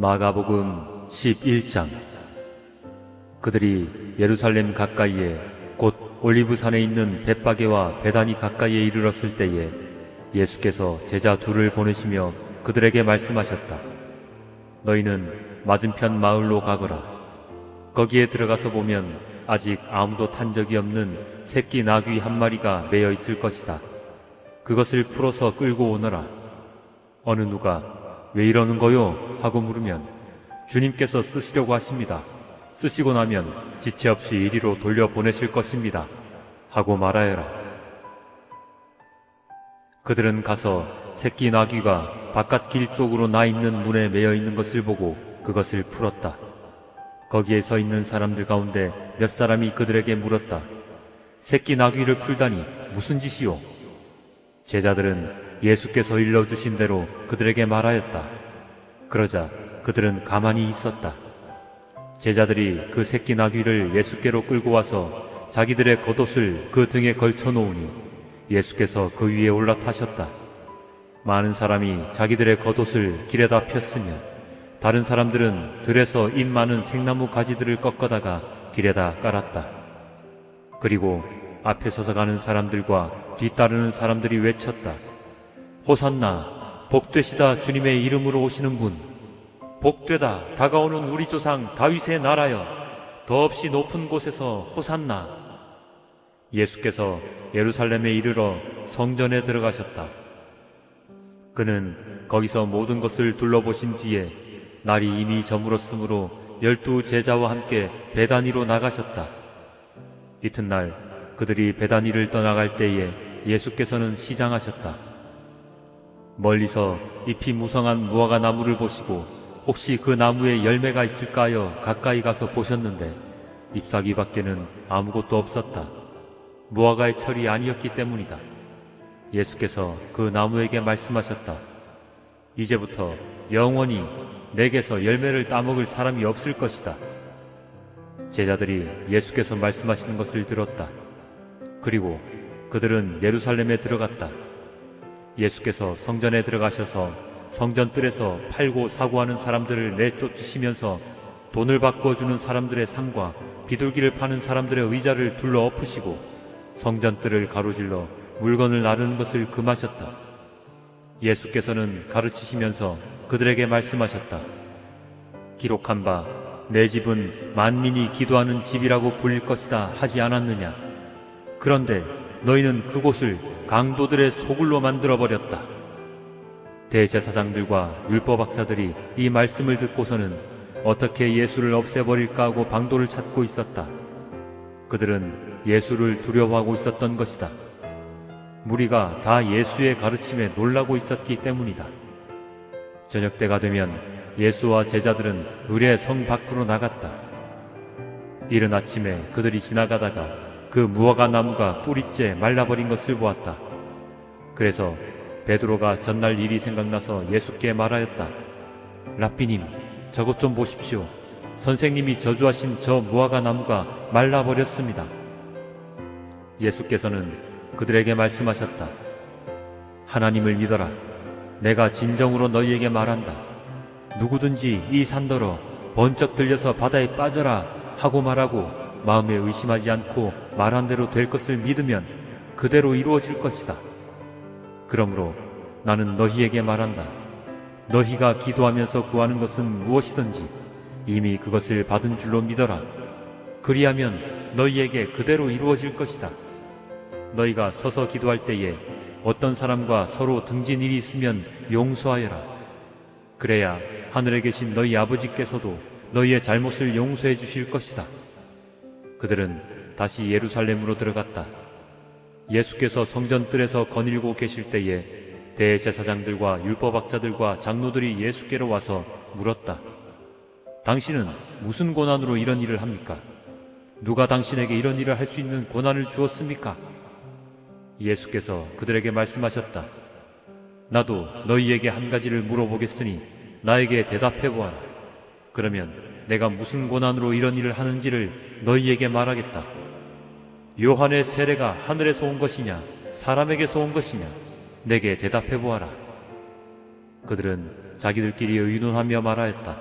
마가복음 11장 그들이 예루살렘 가까이에 곧 올리브산에 있는 벳바게와 베단이 가까이에 이르렀을 때에 예수께서 제자 둘을 보내시며 그들에게 말씀하셨다. 너희는 맞은편 마을로 가거라. 거기에 들어가서 보면 아직 아무도 탄 적이 없는 새끼 나귀 한 마리가 매여 있을 것이다. 그것을 풀어서 끌고 오너라. 어느 누가 왜 이러는 거요? 하고 물으면 주님께서 쓰시려고 하십니다. 쓰시고 나면 지체 없이 이리로 돌려보내실 것입니다. 하고 말하여라. 그들은 가서 새끼 나귀가 바깥 길 쪽으로 나 있는 문에 매여 있는 것을 보고 그것을 풀었다. 거기에 서 있는 사람들 가운데 몇 사람이 그들에게 물었다. 새끼 나귀를 풀다니 무슨 짓이요? 제자들은 예수께서 일러주신 대로 그들에게 말하였다. 그러자 그들은 가만히 있었다. 제자들이 그 새끼 나귀를 예수께로 끌고 와서 자기들의 겉옷을 그 등에 걸쳐 놓으니 예수께서 그 위에 올라타셨다. 많은 사람이 자기들의 겉옷을 길에다 폈으며 다른 사람들은 들에서 잎 많은 생나무 가지들을 꺾어다가 길에다 깔았다. 그리고 앞에 서서 가는 사람들과 뒤따르는 사람들이 외쳤다. 호산나, 복되시다 주님의 이름으로 오시는 분. 복되다 다가오는 우리 조상 다윗의 나라여. 더없이 높은 곳에서 호산나. 예수께서 예루살렘에 이르러 성전에 들어가셨다. 그는 거기서 모든 것을 둘러보신 뒤에 날이 이미 저물었으므로 열두 제자와 함께 베다니로 나가셨다. 이튿날 그들이 베다니를 떠나갈 때에 예수께서는 시장하셨다. 멀리서 잎이 무성한 무화과 나무를 보시고 혹시 그 나무에 열매가 있을까 하여 가까이 가서 보셨는데 잎사귀 밖에는 아무것도 없었다. 무화과의 철이 아니었기 때문이다. 예수께서 그 나무에게 말씀하셨다. 이제부터 영원히 내게서 열매를 따먹을 사람이 없을 것이다. 제자들이 예수께서 말씀하시는 것을 들었다. 그리고 그들은 예루살렘에 들어갔다. 예수께서 성전에 들어가셔서 성전 뜰에서 팔고 사고 하는 사람들을 내쫓으시면서 돈을 바꾸어 주는 사람들의 상과 비둘기를 파는 사람들의 의자를 둘러 엎으시고 성전 뜰을 가로질러 물건을 나르는 것을 금하셨다. 예수께서는 가르치시면서 그들에게 말씀하셨다. 기록한 바 내 집은 만민이 기도하는 집이라고 불릴 것이다 하지 않았느냐? 그런데 너희는 그곳을 강도들의 소굴로 만들어 버렸다. 대제사장들과 율법학자들이 이 말씀을 듣고서는 어떻게 예수를 없애버릴까 하고 방도를 찾고 있었다. 그들은 예수를 두려워하고 있었던 것이다. 무리가 다 예수의 가르침에 놀라고 있었기 때문이다. 저녁 때가 되면 예수와 제자들은 의뢰 성 밖으로 나갔다. 이른 아침에 그들이 지나가다가 그 무화과 나무가 뿌리째 말라버린 것을 보았다. 그래서 베드로가 전날 일이 생각나서 예수께 말하였다. 랍비님, 저것 좀 보십시오. 선생님이 저주하신 저 무화과 나무가 말라버렸습니다. 예수께서는 그들에게 말씀하셨다. 하나님을 믿어라. 내가 진정으로 너희에게 말한다. 누구든지 이 산더러 번쩍 들려서 바다에 빠져라 하고 말하고 마음에 의심하지 않고 말한 대로 될 것을 믿으면 그대로 이루어질 것이다. 그러므로 나는 너희에게 말한다. 너희가 기도하면서 구하는 것은 무엇이든지 이미 그것을 받은 줄로 믿어라. 그리하면 너희에게 그대로 이루어질 것이다. 너희가 서서 기도할 때에 어떤 사람과 서로 등진 일이 있으면 용서하여라. 그래야 하늘에 계신 너희 아버지께서도 너희의 잘못을 용서해 주실 것이다. 그들은 다시 예루살렘으로 들어갔다. 예수께서 성전 뜰에서 거닐고 계실 때에 대제사장들과 율법학자들과 장로들이 예수께로 와서 물었다. 당신은 무슨 고난으로 이런 일을 합니까? 누가 당신에게 이런 일을 할 수 있는 고난을 주었습니까? 예수께서 그들에게 말씀하셨다. 나도 너희에게 한 가지를 물어보겠으니 나에게 대답해 보아라. 그러면 내가 무슨 고난으로 이런 일을 하는지를 너희에게 말하겠다. 요한의 세례가 하늘에서 온 것이냐, 사람에게서 온 것이냐, 내게 대답해 보아라. 그들은 자기들끼리 의논하며 말하였다.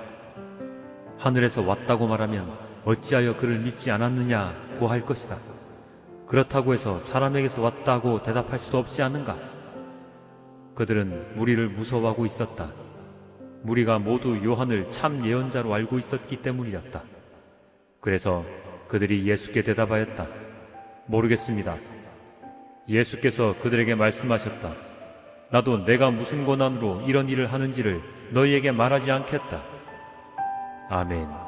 하늘에서 왔다고 말하면 어찌하여 그를 믿지 않았느냐고 할 것이다. 그렇다고 해서 사람에게서 왔다고 대답할 수도 없지 않은가? 그들은 무리를 무서워하고 있었다. 무리가 모두 요한을 참 예언자로 알고 있었기 때문이었다. 그래서 그들이 예수께 대답하였다. 모르겠습니다. 예수께서 그들에게 말씀하셨다. 나도 내가 무슨 권한으로 이런 일을 하는지를 너희에게 말하지 않겠다. 아멘.